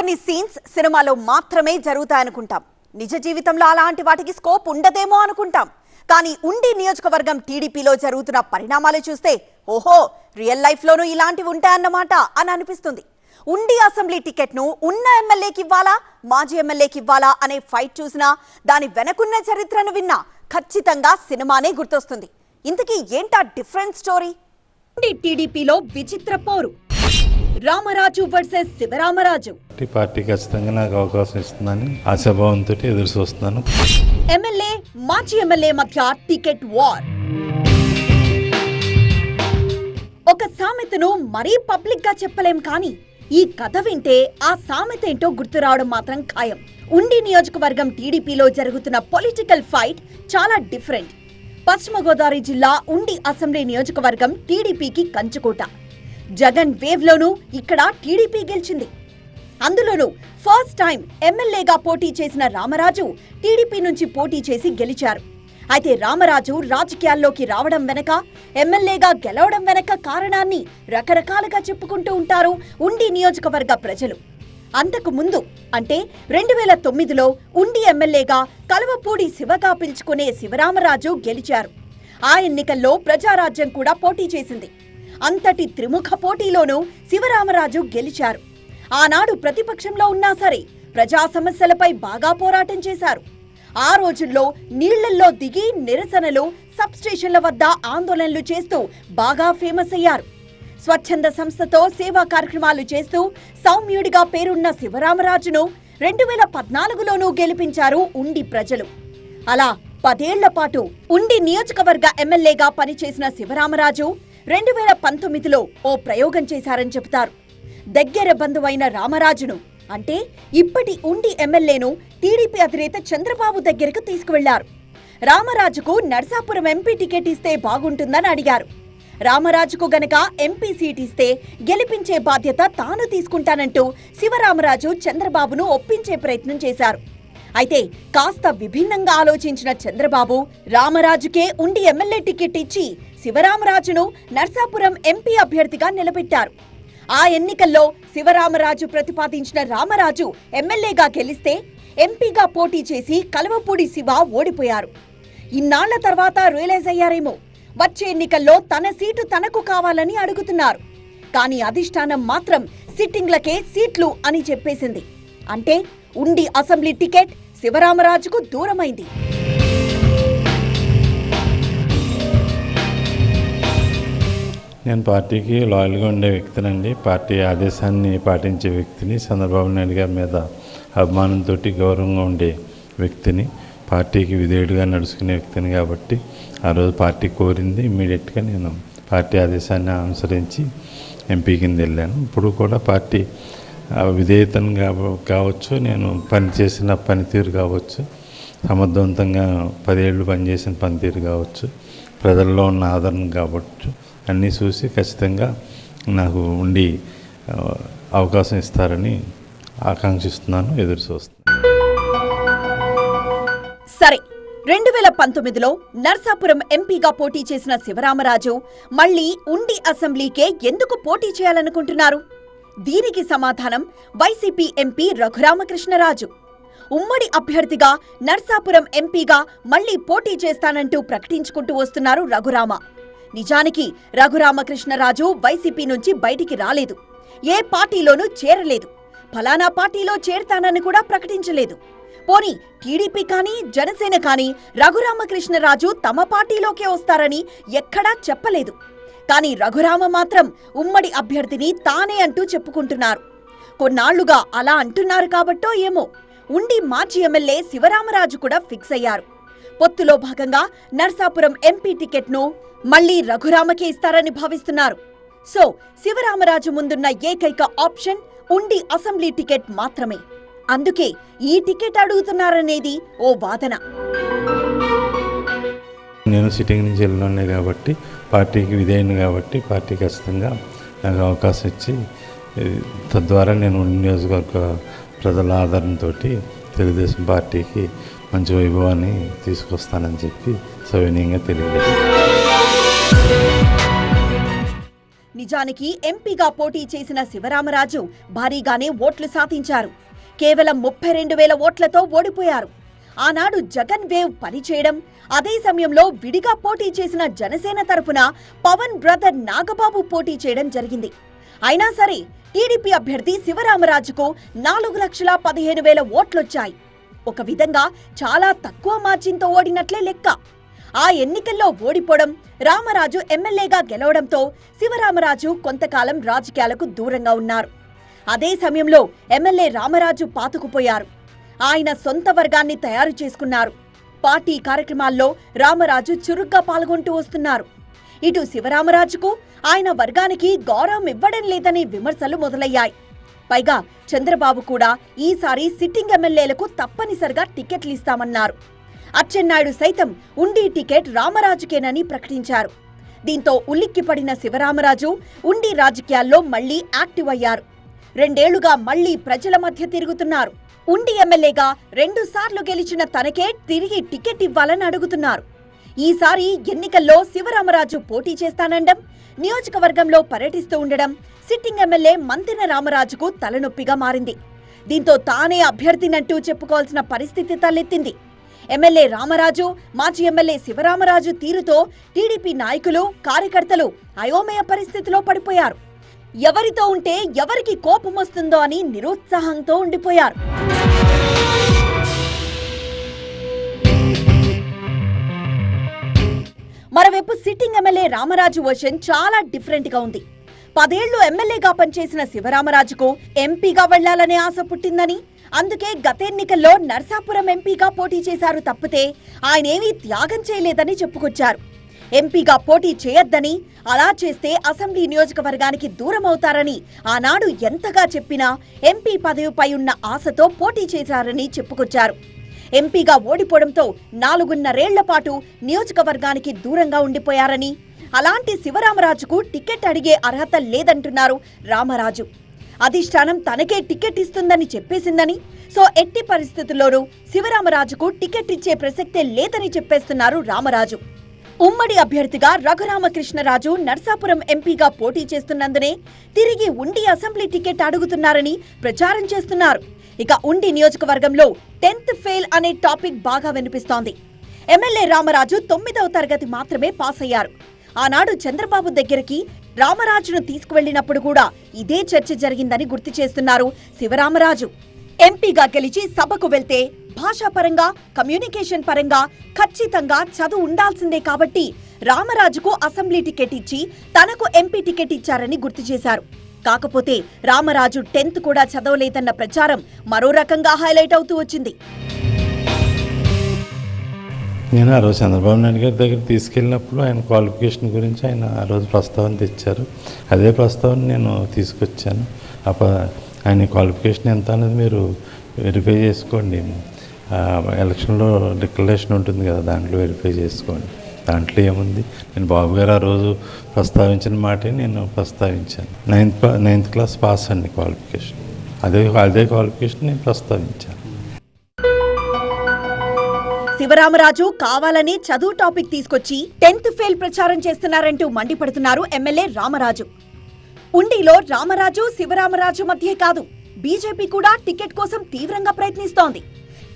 కొన్ని సీన్స్ సినిమాలో మాత్రమే జరుగుతాయనుకుంటాం. నిజ జీవితంలో అలాంటి వాటికి స్కోప్ ఉండదేమో అనుకుంటాం. కానీ ఉండి నియోజకవర్గం టీడీపీలో జరుగుతున్న పరిణామాలు చూస్తే ఓహో రియల్ లైఫ్లోనూ ఇలాంటివి ఉంటాయన్నమాట అని అనిపిస్తుంది. ఉండి అసెంబ్లీ టికెట్ను ఉన్న ఎమ్మెల్యేకి ఇవ్వాలా మాజీ ఎమ్మెల్యేకి ఇవ్వాలా అనే ఫైట్ చూసినా దాని వెనకున్న చరిత్రను విన్నా ఖచ్చితంగా సినిమానే గుర్తొస్తుంది. ఇంతకీ ఏంటా డిఫరెంట్ స్టోరీ? టీడీపీలో విచిత్ర పోరు. రామరాజు వర్సెస్ శివరామరాజు. పార్టీ ఖచ్చితంగా నాకు అవకాశం ఇస్తుందని ఆశాభావంతో ఎదురు చూస్తున్నాను. ఎమ్మెల్యే మాజీ ఎమ్మెల్యే మధ్య టికెట్ వార్. ఒక సామెతను మరీ పబ్లిక్గా చెప్పలేం కానీ ఈ కథ వింటే ఆ సామెత ఏంటో గుర్తు రావడం మాత్రం ఖాయం. ఉండి నియోజకవర్గం టీడీపీలో జరుగుతున్న పొలిటికల్ ఫైట్ చాలా డిఫరెంట్. పశ్చిమ గోదావరి జిల్లా ఉండి అసెంబ్లీ నియోజకవర్గం టీడీపీకి కంచుకోట. జగన్ వేవ్ లోనూ ఇక్కడ టీడీపీ గెలిచింది. అందులోనూ ఫస్ట్ టైం ఎమ్మెల్యేగా పోటీ చేసిన రామరాజు టీడీపీ నుంచి పోటీ చేసి గెలిచారు. అయితే రామరాజు రాజకీయాల్లోకి రావడం వెనక ఎమ్మెల్యేగా గెలవడం వెనక కారణాన్ని రకరకాలుగా చెప్పుకుంటూ ఉంటారు ఉండి నియోజకవర్గ ప్రజలు. అంతకు ముందు అంటే రెండు వేల తొమ్మిదిలో ఉండి ఎమ్మెల్యేగా కలవపూడి శివగా పిలుచుకునే శివరామరాజు గెలిచారు. ఆ ఎన్నికల్లో ప్రజారాజ్యం కూడా పోటీ చేసింది. అంతటి త్రిముఖ పోటీలోనూ శివరామరాజు గెలిచారు. ఆనాడు ప్రతిపక్షంలో ఉన్నా సరే ప్రజా సమస్యలపై బాగా పోరాటం చేశారు. ఆ రోజుల్లో నీళ్ళల్లో దిగి నిరసనలు సబ్స్టేషన్ల వద్ద ఆందోళనలు చేస్తూ బాగా ఫేమస్ అయ్యారు. స్వచ్ఛంద సంస్థతో సేవా కార్యక్రమాలు చేస్తూ సౌమ్యుడిగా పేరున్న శివరామరాజును రెండు వేల పద్నాలుగులోనూ గెలిపించారు ఉండి ప్రజలు. అలా పదేళ్ళ పాటు ఉండి నియోజకవర్గ ఎమ్మెల్యేగా పనిచేసిన శివరామరాజు రెండు వేల పంతొమ్మిదిలో ఓ ప్రయోగం చేశారని చెబుతారు. దగ్గర బంధువైన రామరాజును అంటే ఇప్పటి ఉండి ఎమ్మెల్యేను టీడీపీ అధినేత చంద్రబాబు దగ్గరకు తీసుకువెళ్ళారు. రామరాజుకు నర్సాపురం ఎంపీ టికెట్ ఇస్తే బాగుంటుందని అడిగారు. రామరాజుకు గనక ఎంపీ సీట్ ఇస్తే గెలిపించే బాధ్యత తాను తీసుకుంటానంటూ శివరామరాజు చంద్రబాబును ఒప్పించే ప్రయత్నం చేశారు. అయితే కాస్త విభిన్నంగా ఆలోచించిన చంద్రబాబు రామరాజుకే ఉండి ఎమ్మెల్యే టికెట్ ఇచ్చి శివరామరాజును నర్సాపురం ఎంపీ అభ్యర్థిగా నిలబెట్టారు. ఆ ఎన్నికల్లో శివరామరాజు ప్రతిపాదించిన రామరాజు ఎమ్మెల్యేగా గెలిస్తే ఎంపీగా పోటీ చేసి కలవపూడి శివ ఓడిపోయారు. ఇన్నాళ్ళ తర్వాత రియలైజ్ అయ్యారేమో. వచ్చే ఎన్నికల్లో తన సీటు తనకు కావాలని అడుగుతున్నారు. కానీ అధిష్టానం మాత్రం సిట్టింగ్లకే సీట్లు అని చెప్పేసింది. అంటే ఉండి అసెంబ్లీ టికెట్ శివరామరాజుకు దూరమైంది. నేను పార్టీకి లాయల్గా ఉండే వ్యక్తినండి. పార్టీ ఆదేశాన్ని పాటించే వ్యక్తిని చంద్రబాబు నాయుడు గారి మీద అభిమానంతో గౌరవంగా ఉండే వ్యక్తిని పార్టీకి విధేయుడిగా నడుచుకునే వ్యక్తిని కాబట్టి ఆ రోజు పార్టీ కోరింది. ఇమ్మీడియట్గా నేను పార్టీ ఆదేశాన్ని అనుసరించి ఎంపీ కింద వెళ్ళాను. ఇప్పుడు కూడా పార్టీ విధేయతను కావచ్చు నేను పనిచేసిన పనితీరు కావచ్చు సమర్థవంతంగా పదేళ్ళు పనిచేసిన పనితీరు కావచ్చు ప్రజల్లో ఉన్న ఆదరణ కావచ్చు అన్నీ చూసి ఖచ్చితంగా నాకు ఉండి అవకాశం ఇస్తారని ఆకాంక్షిస్తున్నాను ఎదురు చూస్తున్నాను. సరే రెండు వేల పంతొమ్మిదిలో నర్సాపురం ఎంపీగా పోటీ చేసిన శివరామరాజు మళ్ళీ ఉండి అసెంబ్లీకే ఎందుకు పోటీ చేయాలనుకుంటున్నారు? దీనికి సమాధానం వైసీపీ ఎంపీ రఘురామకృష్ణరాజు. ఉమ్మడి అభ్యర్థిగా నర్సాపురం ఎంపీగా మళ్ళీ పోటీ చేస్తానంటూ ప్రకటించుకుంటూ వస్తున్నారు రఘురామ. నిజానికి రఘురామకృష్ణరాజు వైసీపీ నుంచి బయటికి రాలేదు. ఏ పార్టీలోనూ చేరలేదు. ఫలానా పార్టీలో చేరతానని కూడా ప్రకటించలేదు. పోనీ టీడీపీ కానీ జనసేన కానీ రఘురామకృష్ణరాజు తమ పార్టీలోకే వస్తారని ఎక్కడా చెప్పలేదు. కానీ రఘురామ మాత్రం ఉమ్మడి అభ్యర్థిని తానే అంటూ చెప్పుకుంటున్నారు. కొన్నాళ్ళుగా అలా అంటున్నారు కాబట్టో ఏమో. ఉండి మాజీ ఎమ్మెల్యే శివరామరాజు కూడా ఫిక్స్ అయ్యారు. పొత్తులో భాగంగా నర్సాపురం ఎంపీ టికెట్ను మళ్ళీ రఘురామకే ఇస్తారని భావిస్తున్నారు. సో శివరామరాజు ముందున్న ఏకైక ఆప్షన్ ఉండి అసెంబ్లీ టికెట్ మాత్రమే. అందుకే ఈ టికెట్ అడుగుతున్నారనేది ఓ వాదన. నేను సిట్టింగ్ నుంచి వెళ్ళినాను కాబట్టి పార్టీకి విధేయను కాబట్టి పార్టీ ఖచ్చితంగా నాకు అవకాశం ఇచ్చి తద్వారా నేను నియోజకవర్గ ప్రజల ఆదరణతోటి తెలుగుదేశం పార్టీకి మంచి వైభవాన్ని తీసుకొస్తానని చెప్పి సవినీయంగా తెలియజేస్తాను నిజానికి ఎంపీగా పోటీ చేసిన శివరామరాజు భారీగానే ఓట్లు సాధించారు. కేవలం ముప్పై రెండు వేల ఓట్లతో ఓడిపోయారు. ఆనాడు జగన్ వేవ్ పనిచేయడం అదే సమయంలో విడిగా పోటీ చేసిన జనసేన తరపున పవన్ బ్రదర్ నాగబాబు పోటీ చేయడం జరిగింది. అయినా సరే టీడీపీ అభ్యర్థి శివరామరాజుకు నాలుగు లక్షల పదిహేను వేల ఓట్లొచ్చాయి. ఒక విధంగా చాలా తక్కువ మార్జిన్తో ఓడినట్లే లెక్క. ఆ ఎన్నికల్లో ఓడిపోవడం రామరాజు ఎమ్మెల్యేగా గెలవడంతో శివరామరాజు కొంతకాలం రాజకీయాలకు దూరంగా ఉన్నారు. అదే సమయంలో ఎమ్మెల్యే రామరాజు పాతుకుపోయారు. ఆయన సొంత వర్గాన్ని తయారు చేసుకున్నారు. పార్టీ కార్యక్రమాల్లో రామరాజు చురుగ్గా పాల్గొంటూ వస్తున్నారు. ఇటు శివరామరాజుకు ఆయన వర్గానికి గౌరవం ఇవ్వడం లేదనే విమర్శలు మొదలయ్యాయి. పైగా చంద్రబాబు కూడా ఈసారి సిట్టింగ్ ఎమ్మెల్యేలకు తప్పనిసరిగా టికెట్లు ఇస్తామన్నారు అచ్చెన్నాయుడు సైతం ఉండి టికెట్ రామరాజుకేనని ప్రకటించారు. దీంతో ఉలిక్కిపడిన శివరామరాజు ఉండి రాజకీయాల్లో మళ్ళీ యాక్టివ్ అయ్యారు. రెండేళ్ళుగా మళ్ళీ ప్రజల మధ్య తిరుగుతున్నారు. ఉండి ఎమ్మెల్యేగా రెండుసార్లు గెలిచిన తనకే తిరిగి టికెట్ ఇవ్వాలని అడుగుతున్నారు. ఈసారి ఎన్నికల్లో శివరామరాజు పోటీ చేస్తానండం నియోజకవర్గంలో పర్యటిస్తూ ఉండడం సిట్టింగ్ ఎమ్మెల్యే మంతెన రామరాజుకు తలనొప్పిగా మారింది. దీంతో తానే అభ్యర్థినంటూ చెప్పుకోవాల్సిన పరిస్థితి తలెత్తింది. ఎమ్మెల్యే రామరాజు మాజీ ఎమ్మెల్యే శివరామరాజు తీరుతో టీడీపీ నాయకులు కార్యకర్తలు అయోమయ పరిస్థితిలో పడిపోయారు. ఎవరితో ఉంటే ఎవరికి కోపం వస్తుందో అని నిరుత్సాహంతో ఉండిపోయారు. మరోవైపు సిట్టింగ్ ఎమ్మెల్యే రామరాజు వర్షన్ చాలా డిఫరెంట్గా ఉంది. పదేళ్ళు ఎమ్మెల్యేగా పనిచేసిన శివరామరాజుకు ఎంపీగా వెళ్ళాలనే ఆశ పుట్టిందని. అందుకే గత ఎన్నికల్లో నర్సాపురం ఎంపీగా పోటీ చేశారు తప్పితే ఆయనేమీ త్యాగం చేయలేదని చెప్పుకొచ్చారు. ఎంపీగా పోటీ చేయొద్దని అలా చేస్తే అసెంబ్లీ నియోజకవర్గానికి దూరం అవుతారని ఆనాడు ఎంతగా చెప్పినా ఎంపీ పదవిపై ఉన్న ఆశతో పోటీ చేశారని చెప్పుకొచ్చారు. ఎంపీగా ఓడిపోవడంతో నాలుగున్నరేళ్ళ పాటు నియోజకవర్గానికి దూరంగా ఉండిపోయారని అలాంటి శివరామరాజుకు టికెట్ అడిగే అర్హత లేదంటున్నారు రామరాజు. అధిష్టానం తనకే టికెట్ ఇస్తుందని చెప్పేసిందని సో ఎట్టి పరిస్థితుల్లోనూ శివరామరాజుకు టికెట్ ఇచ్చే ప్రసక్తే లేదని చెప్పేస్తున్నారు రామరాజు. ఉమ్మడి అభ్యర్థిగా రఘురామకృష్ణరాజు నర్సాపురం ఎంపీగా పోటీ చేస్తున్నందునే తిరిగి ఉండి అసెంబ్లీ టికెట్ అడుగుతున్నారని ప్రచారం చేస్తున్నారు. ఇక ఉండి నియోజకవర్గంలో టెన్త్ ఫెయిల్ అనే టాపిక్ బాగా వినిపిస్తోంది. ఎమ్మెల్యే రామరాజు తొమ్మిదవ తరగతి మాత్రమే పాస్ అయ్యారు ఆనాడు చంద్రబాబు దగ్గరికి రామరాజును తీసుకువెళ్ళినప్పుడు కూడా ఇదే చర్చ జరిగిందని గుర్తు చేస్తున్నారు శివరామరాజు. ఎంపీగా గెలిచి సభకు వెళ్తే భాషాపరంగా కమ్యూనికేషన్ పరంగా ఖచ్చితంగా చదువు ఉండాల్సిందే కాబట్టి రామరాజుకు అసెంబ్లీ టికెట్ ఇచ్చి తనకు ఎంపీ టికెట్ ఇచ్చారని గుర్తు చేశారు. కాకపోతే రామరాజు టెన్త్ కూడా చదవలేదన్న ప్రచారం మరో రకంగా హైలైట్ అవుతూ వచ్చింది. నేను ఆ రోజు చంద్రబాబు నాయుడు గారి దగ్గర తీసుకెళ్ళినప్పుడు ఆయన క్వాలిఫికేషన్ గురించి ఆయన ఆ రోజు ప్రస్తావన తెచ్చారు. అదే ప్రస్తావన నేను తీసుకొచ్చాను. అప్ప ఆయన క్వాలిఫికేషన్ ఎంత అనేది మీరు వెరిఫై చేసుకోండి. ఎలక్షన్లో డిక్లరేషన్ ఉంటుంది కదా దాంట్లో వెరిఫై చేసుకోండి. దాంట్లో ఏముంది? నేను బాబు గారు ఆ రోజు ప్రస్తావించిన మాటే నేను ప్రస్తావించాను. నైన్త్ నైన్త్ క్లాస్ పాస్ అండి క్వాలిఫికేషన్. అదే అదే క్వాలిఫికేషన్ నేను ప్రస్తావించాను. శివరామరాజు కావాలని చదువు టాపిక్ తీసుకొచ్చి టెన్త్ ఫెయిల్ ప్రచారం చేస్తున్నారంటూ మండిపడుతున్నారు ఎమ్మెల్యే రామరాజు. ఉండిలో రామరాజు శివరామరాజు మధ్యే కాదు బీజేపీ కూడా టికెట్ కోసం తీవ్రంగా ప్రయత్నిస్తోంది.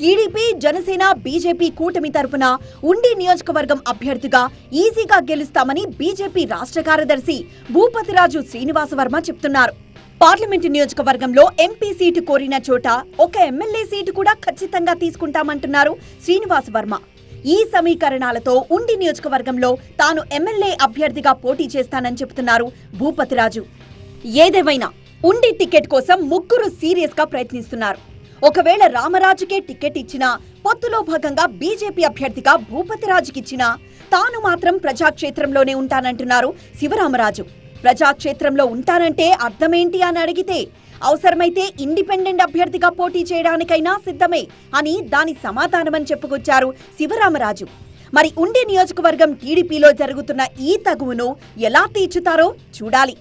టీడీపీ జనసేన బీజేపీ కూటమి తరపున ఉండి నియోజకవర్గం అభ్యర్థిగా ఈజీగా గెలుస్తామని బీజేపీ రాష్ట్ర కార్యదర్శి భూపతిరాజు శ్రీనివాసవర్మ చెప్తున్నారు. పార్లమెంటు నియోజకవర్గంలో ఎంపీ సీటు కోరిన చోట ఒక ఎమ్మెల్యే సీటు కూడా ఖచ్చితంగా తీసుకుంటామంటున్నారు శ్రీనివాస్ వర్మ. ఈ సమీకరణాలతో ఉండి నియోజకవర్గంలో తాను ఎమ్మెల్యే అభ్యర్థిగా పోటీ చేస్తానని చెబుతున్నారు భూపతిరాజు. ఏదేమైనా ఉండి టికెట్ కోసం ముగ్గురు సీరియస్గా ప్రయత్నిస్తున్నారు. ఒకవేళ రామరాజుకే టికెట్ ఇచ్చినా పొత్తులో భాగంగా బీజేపీ అభ్యర్థిగా భూపతిరాజుకిచ్చినా తాను మాత్రం ప్రజాక్షేత్రంలోనే ఉంటానంటున్నారు శివరామరాజు. ప్రజాక్షేత్రంలో ఉంటానంటే అర్థమేంటి అని అడిగితే అవసరమైతే ఇండిపెండెంట్ అభ్యర్థిగా పోటీ చేయడానికైనా సిద్ధమే అని దాని సమాధానమని చెప్పుకొచ్చారు శివరామరాజు. మరి ఉండి నియోజకవర్గం టీడీపీలో జరుగుతున్న ఈ తగువును ఎలా తీర్చుతారో చూడాలి.